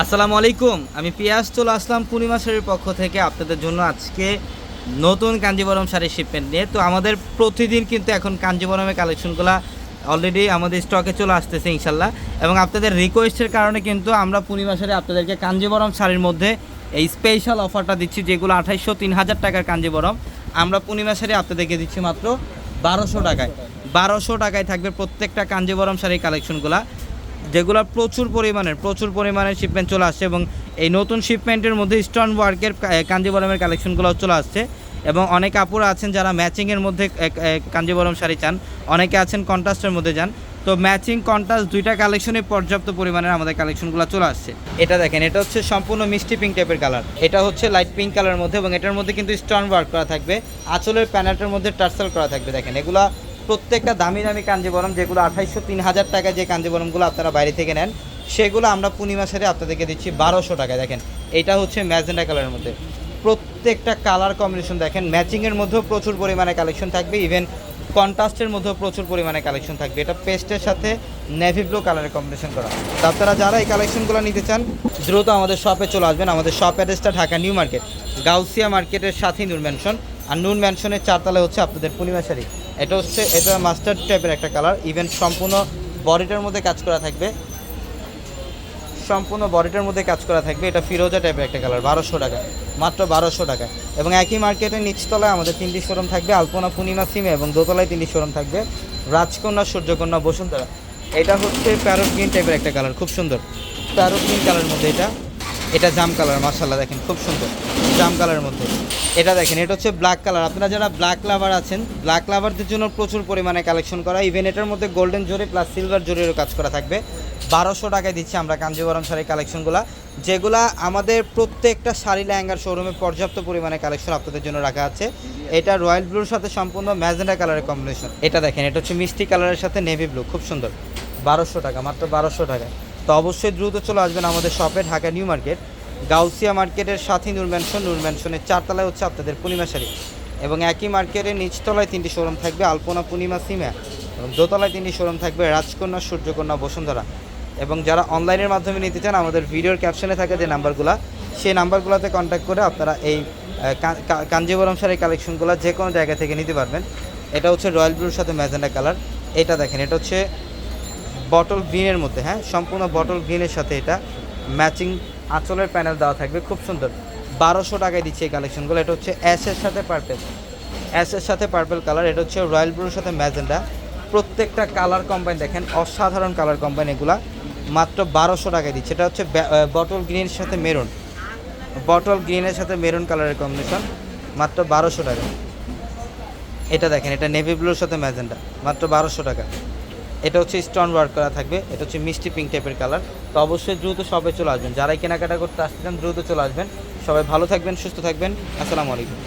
আসসালামু আলাইকুম, আমি পিয়াস চলে আসলাম পূর্ণিমা শাড়ির পক্ষ থেকে আপনাদের জন্য আজকে নতুন কাঞ্জিবরম শাড়ির শিপমেন্ট নিয়ে। তো আমাদের প্রতিদিন কিন্তু এখন কাঞ্জিবরমের কালেকশনগুলো অলরেডি আমাদের স্টকে চলে আসতেছে ইনশাল্লাহ। এবং আপনাদের রিকোয়েস্টের কারণে কিন্তু আমরা পূর্ণিমা শাড়ি আপনাদেরকে কাঞ্জিবরম শাড়ির মধ্যে এই স্পেশাল অফারটা দিচ্ছি, যেগুলো আঠাইশশো তিন হাজার টাকার কাঞ্জিবরম। আমরা পূর্ণিমা শাড়ি আপনাদেরকে দিচ্ছি মাত্র বারোশো টাকায়। বারোশো টাকায় থাকবে প্রত্যেকটা কাঞ্জিবরম শাড়ির কালেকশনগুলো যেগুলো প্রচুর পরিমাণের প্রচুর পরিমাণের শিপমেন্ট চলে আসছে এবং এই নতুন শিপমেন্টের মধ্যে স্টোন ওয়ার্কের কাঞ্জিবরমের কালেকশনগুলো চলে আসছে এবং অনেক আপুরা আছেন যারা ম্যাচিংয়ের মধ্যে কাঞ্জিবরম শাড়ি চান, অনেকে আছেন কন্ট্রাস্টের মধ্যে যান। তো ম্যাচিং কন্ট্রাস্ট দুইটা কালেকশনে পর্যাপ্ত পরিমাণের আমাদের কালেকশনগুলো চলে আসছে। এটা দেখেন, এটা হচ্ছে সম্পূর্ণ মিষ্টি পিঙ্ক টাইপের কালার এটা হচ্ছে লাইট পিঙ্ক কালারের মধ্যে এবং এটার মধ্যে কিন্তু স্টোন ওয়ার্ক করা থাকবে, আঁচলের প্যানেলটার মধ্যে টার্সেল করা থাকবে, দেখেন। এগুলা প্রত্যেকটা দামি দামি কাঞ্জিবরম যেগুলো আঠাইশশো, তিন হাজার টাকা যে কাঞ্জিবরমগুলো আপনারা বাইরে থেকে নেন, সেগুলো আমরা পূর্ণিমা সারে আপনাদেরকে দিচ্ছি বারোশো টাকায়। দেখেন, এটা হচ্ছে ম্যাজেন্ডা কালারের মধ্যে। প্রত্যেকটা কালার কম্বিনেশন দেখেন, ম্যাচিংয়ের মধ্যেও প্রচুর পরিমাণে কালেকশন থাকবে, ইভেন কন্ট্রাস্টের মধ্যেও প্রচুর পরিমাণে কালেকশন থাকবে। এটা পেস্টের সাথে নেভি ব্লু কালারের কম্বিনেশন করা। তো আপনারা যারা এই কালেকশনগুলো নিতে চান, দ্রুত আমাদের শপে চলে আসবেন। আমাদের শপ অ্যাড্রেসটা ঢাকা নিউ মার্কেট, গাউসিয়া মার্কেটের সাথেই নুন ম্যানশন আর নুন ম্যানশনের চারতলা হচ্ছে আপনাদের পূর্ণিমা শাড়ি। এটা হচ্ছে, এটা মাস্টার্ড টাইপের একটা কালার। ইভেন সম্পূর্ণ বডিটার মধ্যে কাজ করা থাকবে। সম্পূর্ণ বডিটার মধ্যে কাজ করা থাকবে। এটা ফিরোজা টাইপের একটা কালার, বারোশো টাকা। মাত্র বারোশো টাকা। এবং একই মার্কেটের নিচতলায় আমাদের তিনটি শোরুম থাকবে। আলপনা, পূর্ণিমা, সিমে এবং দোতলায় তিনটি শোরুম থাকবে। রাজকন্যা, সূর্যকন্যা, বসুন্ধরা। এটা হচ্ছে প্যারো গ্রিন টাইপের একটা কালার, খুব সুন্দর। প্যারো গ্রিন কালার মধ্যে এটা। এটা জাম কালার মার্শাল্লাহ দেখেন, খুব সুন্দর। জাম কালারের মধ্যে। এটা দেখেন, এটা হচ্ছে ব্ল্যাক কালার আপনারা যারা ব্ল্যাক লাভার আছেন ব্ল্যাক লাভারদের জন্য প্রচুর পরিমাণে কালেকশন করা। ইভেন এটার মধ্যে গোল্ডেন জোরে প্লাস সিলভার জরিরও কাজ করা থাকবে। বারোশো টাকায় দিচ্ছি আমরা কাঞ্জিবরম শাড়ির কালেকশনগুলো যেগুলা আমাদের প্রত্যেকটা শাড়ি লেহেঙ্গার শোরুমে পর্যাপ্ত পরিমাণে কালেকশন আপনাদের জন্য রাখা আছে। এটা রয়্যাল ব্লুর সাথে সম্পূর্ণ ম্যাজেন্ডা কালারের কম্বিনেশন এটা দেখেন, এটা হচ্ছে মিষ্টি কালারের সাথে নেভি ব্লু খুব সুন্দর। বারোশো টাকা, মাত্র বারোশো টাকা তো অবশ্যই দ্রুত চলে আসবেন আমাদের শপে ঢাকা নিউ মার্কেট গাউসিয়া মার্কেটের সাথে নূর ম্যানশন নূর ম্যানশনের চারতলায় হচ্ছে আপনাদের পূর্ণিমা শাড়ি। এবং একই মার্কেটের নিচতলায় তিনটি শোরুম থাকবে আলপনা পূর্ণিমা সিমা এবং দোতলায় তিনটি শোরুম থাকবে রাজকন্যা সূর্যকন্যা বসুন্ধরা এবং যারা অনলাইনের মাধ্যমে নিতে চান, আমাদের ভিডিওর ক্যাপশনে থাকে যে নাম্বারগুলো সেই নাম্বারগুলোতে কন্ট্যাক্ট করে আপনারা এই কাঞ্জিবরম শাড়ির কালেকশনগুলো যে কোনো জায়গা থেকে নিতে পারবেন। এটা হচ্ছে রয়্যাল ব্লুর সাথে ম্যাজেন্ডা কালার। এটা দেখেন, এটা হচ্ছে বটল গ্রিনের মধ্যে হ্যাঁ? সম্পূর্ণ বটল গ্রিনের সাথে এটা ম্যাচিং আঁচলের প্যানেল দেওয়া থাকবে। খুব সুন্দর। বারোশো টাকায় দিচ্ছে এই কালেকশনগুলো এটা হচ্ছে অ্যাশের সাথে পার্পেল অ্যাশের সাথে পার্পেল কালার এটা হচ্ছে রয়্যাল ব্লুর সাথে ম্যাজেন্ডা। প্রত্যেকটা কালার কম্বাইন দেখেন, অসাধারণ কালার কম্বাইন এগুলা। মাত্র বারোশো টাকায় দিচ্ছে। এটা হচ্ছে বটল গ্রিনের সাথে মেরুন বটল গ্রিনের সাথে মেরুন কালারের কম্বিনেশন মাত্র বারোশো টাকা এটা দেখেন, এটা নেভি ব্লুর সাথে ম্যাজেন্ডা। মাত্র বারোশো টাকা। এটা হচ্ছে স্টোন ওয়ার্ক করা থাকবে, এটা হচ্ছে মিষ্টি পিঙ্ক টাইপের কালার তো অবশ্যই দ্রুত সবে চলে আসবেন। যারাই কেনাকাটা করতে আসতে চান, দ্রুত চলে আসবেন। সবাই ভালো থাকবেন, সুস্থ থাকবেন। আসসালামু আলাইকুম।